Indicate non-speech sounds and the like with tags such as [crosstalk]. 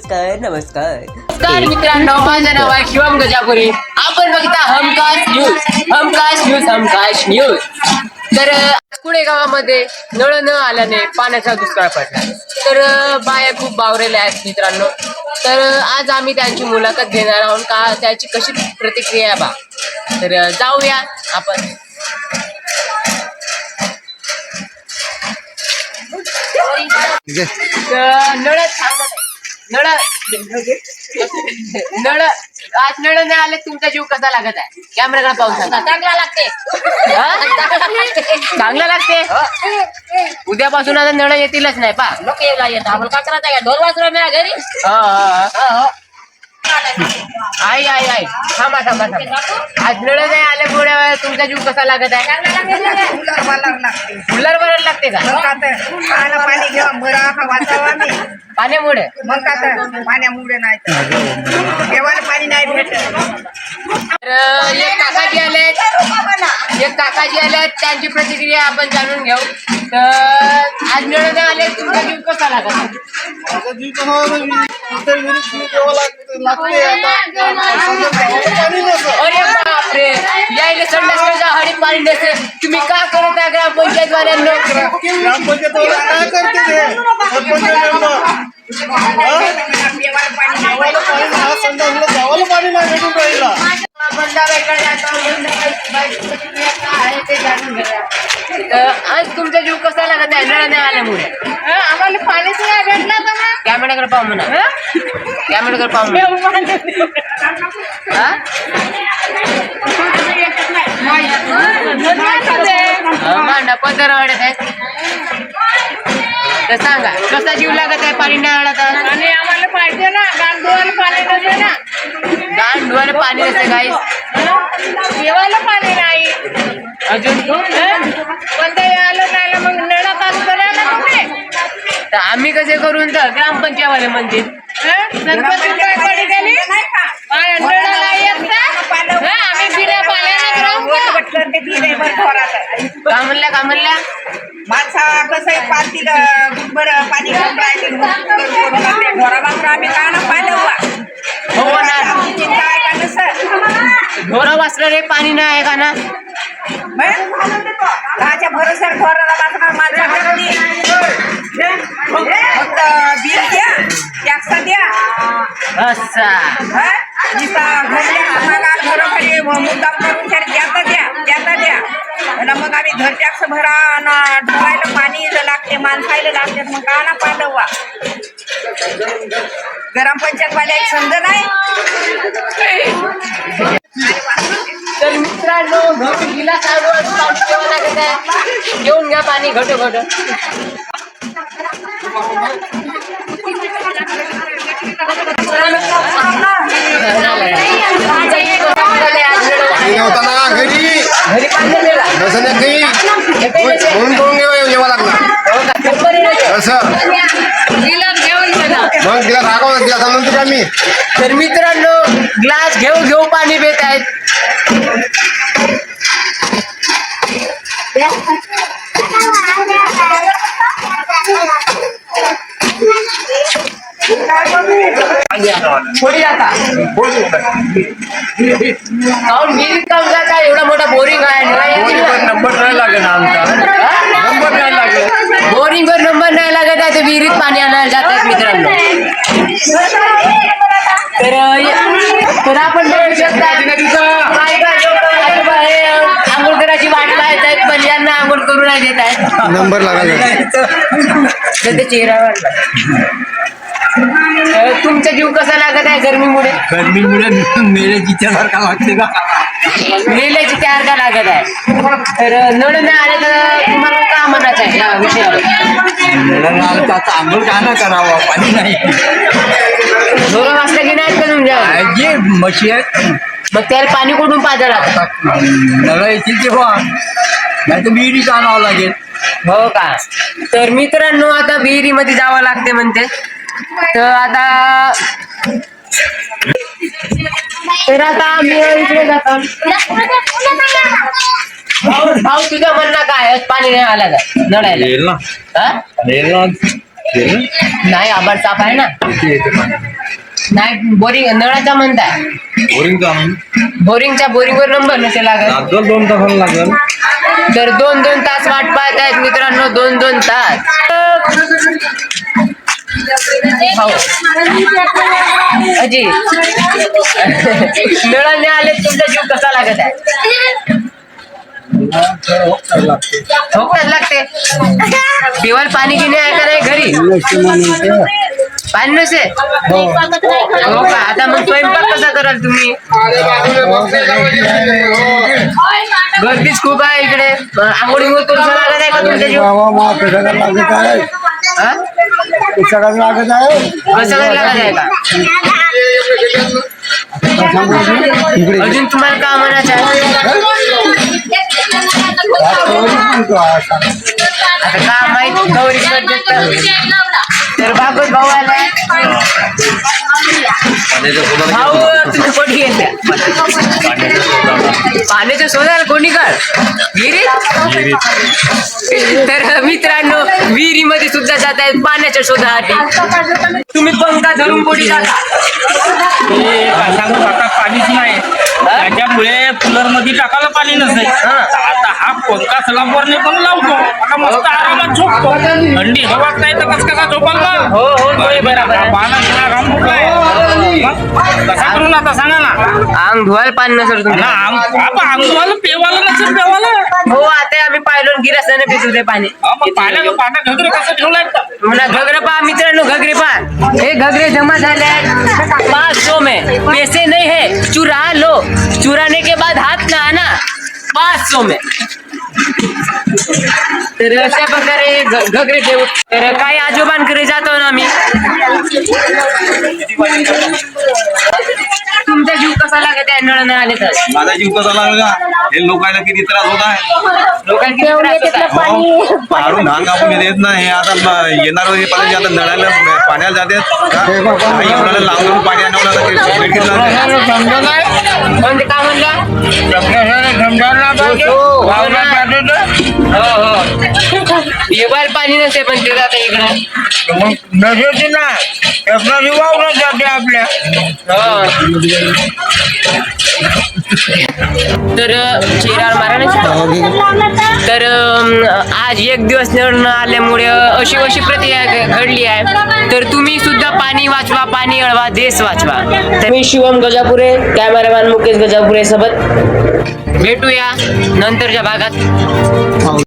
नमस्कार नमस्कार. नमस्कार मित्रांनो माझं नाव आहे शिवम गजापुरी. आपण बघता Hamkash news Hamkash news Hamkash news तर पुणे गावामध्ये नळ न आल्याने पाण्याचा दुष्काळ पडला. तर बाया खूप बावरेल्या आहेत मित्रांनो. तर आज आम्ही त्यांची मुलाखत घेणार आहोत. का त्याची कशी प्रतिक्रिया आहे बा? तर जाऊया आपण. तर नळ सांगत आहे. नळ. नळ. आज नळ नाही आले तुमचा जीव कसा लागत आहे? कॅमेराकडे पाहून सांगा. चांगला लागते. हा? चांगला लागते? उद्यापासून आता नळ येतीलच नाही पा लोक येऊ लागले ढोल वाजवा मी घरी. आई आई आई. थांबा थांबा थांबा. आज नळ नाही आल्यामुळे तुमचा जीव कसा लागत आहे? कुलर बरं लागते. का? पाणी बरा मी. पाण्यामुळे. मग का तर पाण्यामुळे नाही तर. देवाला पाणी नाही भेटत. तर एक काकाजी आले एक काकाजी आले त्यांची प्रतिक्रिया आपण जाणून घेऊ. तर आज नाही आले तुमचा जीव कसा लागत? अरे बापरे. यायले संडासकडे हळी पाणी नसे तुम्ही का करत आहे ग्रामपंचायत वाल्यांना पाणी तर आज तुमचा जीव कसा लागत आहे नळ नाही आल्यामुळे. आम्हाला पाणीच नाही भेटलं तर कॅमेराकडे पाहू म्हणा. कॅमेराकडे पाहू म्हणा. मांडा पदर वाढत आहेत. तर सांगा कसा जीव लागत आहे पाणी नाही आला तर आणि आम्हाला पाहिजे ना गाण धुवायला पाणी नसे ना. धुवायला पाणी नसते काही देवाला पाणी नाही. अजून पण ते आलं नाही मग नळा करायला तर आम्ही कसे करून तर ग्रामपंचायत वाले म्हणतील गेली? नळाला येत का? हं, आम्ही बिना पाण्यानं राहू का? का म्हणल्या का म्हणल्या माणसा कसं गुडबर पाणी राहिले. घराबाजूला आम्ही काय ना पाहिलं हुआ हो ना चिंता आहे का नसं ढोरं वाचलं रे पाणी नाही आहे का ना? वाचणार माझ्या घरी फक्त बिल द्या. टॅक्स द्या. असा. हं? नुसता घरच्या कामाला घरोघरी मुद्दाम करून द्याता द्या द्याता द्या. आणि मग आम्ही घर टॅक्स भरा आणि ढोरायला पाणी लागते माणसायला लागते मग का ना पाहिलं वा ग्रामपंचायत वाल्या समज नाही? गिलास पाणी लागत आहे. घेऊन घ्या पाणी घट घट होता ना घरी. घरी पाणी नाही मिळालं. तसं नाही काही एकही नसेल. म्हणून करून घ्यावं यावं लागलं. हो. असं. मग तिला रागावं मी तर मित्रांनो ग्लास घेऊ घेऊ पाणी पित आहेत. एवढा मोठा बोरिंग आहे नंबर नाही लागेल आमचा नंबर नाही लागेल बोरिंग वर नंबर नाही लागत आहे ते विहिरीत पाणी आणायला जातात मित्रांनो तर आपण बघू शकता काय काय लोकं आजोबा हे आंघोळ करायची वाट पाहत आहेत पण यांना आंघोळ करू नाही देत आहेत नंबर लागायचा तर ते चेहरा वाढला. अ, तुमचा जीव कसा लागत आहे गरमीमुळे? गर्मीमुळे मेले जिच्यासारखा लागते का? मेल्याची तयार का लागत आहे. तर अ, नळ नाही आले तर तुम्हाला का म्हणायचं आहे या विषयावर? मेला आता आंघोळ का ना करावा? पाणी नाही. जोरं वाचलं की नाही का तुमच्या? जे म्हशी आहेत. मग त्याला पाणी कुठून आता नळ येतील तेव्हा. नाही तर विहिरीच आणावं लागेल. हो का? तर मित्रांनो आता विहिरीमध्ये जावं लागते म्हणते. तर आता तर आता आम्ही इकडे जातो. भाऊ भाऊ तुझं म्हणणं काय? आहे? पाणी नाही आला का? नळायला. येईल ना. हा? येईल ना. येईल ना. नाही आभार साफ आहे ना. किती येते पाणी. नाही बोरिंग नळाचा म्हणताय. बोरिंगचा बोरिंगच्या बोरिंगवर नंबर नसेल लागत. दोन दोन तासाला लागेल. तर दोन दोन तास वाट पाहत आहेत मित्रांनो दोन दोन तास. हो. अजी. [laughs] मिळाले आले तुमचा जीव कसा लागत आहे? ठोकच लागते. पिवाल पाणी घेणे आहे का नाही घरी? पाणी नसे? हो का? आता मग स्वयंपाक कसा कराल तुम्ही? हो. गर्दीच खूप आहे इकडे. आंघोळ करून लागत आहे का तुमच्या जीव? लागत आहे. हा? सगळं लागत आहे. कसं काय लागत आहे का? अजून तुम्हाला का म्हणायचं आहे? आता का माहीत गौरी तर भागवत भाऊ आलाय भाऊ तुम्ही कोणी घेतल्या पाण्याच्या शोधाल कोणी कर विहिरीत? तर मित्रांनो विहिरीमध्ये सुद्धा जात आहेत पाण्याच्या शोधासाठी. तुम्ही पंखा धरून कोणी जाता. सांगू आता पाणीच नाही. त्याच्यामुळे कूलरमध्ये टाकायला पाणी नसेल. आता हा पंखा सलामवरने पण लावतो. आता मस्त आरामात झोपतो. थंडी हवाच नाही तर कस कसा झोपाल मग हो हो होय, बरोबर आहे. कसा करून आता सांगा ना अंग धुवायला पाणी नसेल ना तुमच्या आम- आपण अंगवाला पेवाला नसेल पेवाला हो आता आम्ही पाहिलं गिरासाने पितो ते पाणी हा, मग पाण्या पाण्या घगरे कसं ठेवलाय म्हणा घगरे पहा मित्रांनो घगरे पहा हे घगरे जमा झाले आहेत पाच सौ में पैसे नहीं है चुरा लो चुराने के बाद हाथ ना आना पाच सौ में तर अशा प्रकारे घगरे देऊ. तर काही आजोबांकडे जातो ना आम्ही. तुमचा जीव कसा लागत आहे नळ न आले तर? माझा जीव कसा लागला हे लोकांना किती त्रास होत आहे. त्रास होत आहे. हो, काढून घाण कापून येत नाही. हे आता म- येणार हे पाणी आता नळाला पाण्याला जाते. काही लांब लांब पाणी आणवलं आता ते भेट घेतलं जाते. म्हणजे काय म्हणला हो हो. येवायला पाणी नसे पण ते जातं इकडं. ना. वावरत जाते आपल्या. तर चिरार महाराज तर? अं, आज एक दिवस नळ न आल्यामुळे अशी अशी प्रतिक्रिया घ- घडली आहे. तर तुम्ही सुद्धा पाणी वाचवा पाणी अळवा देश वाचवा. तर मी शिवम गजापुरे कॅमेरामॅन मुकेश गजापुरे सोबत भेटूया नंतरच्या भागात.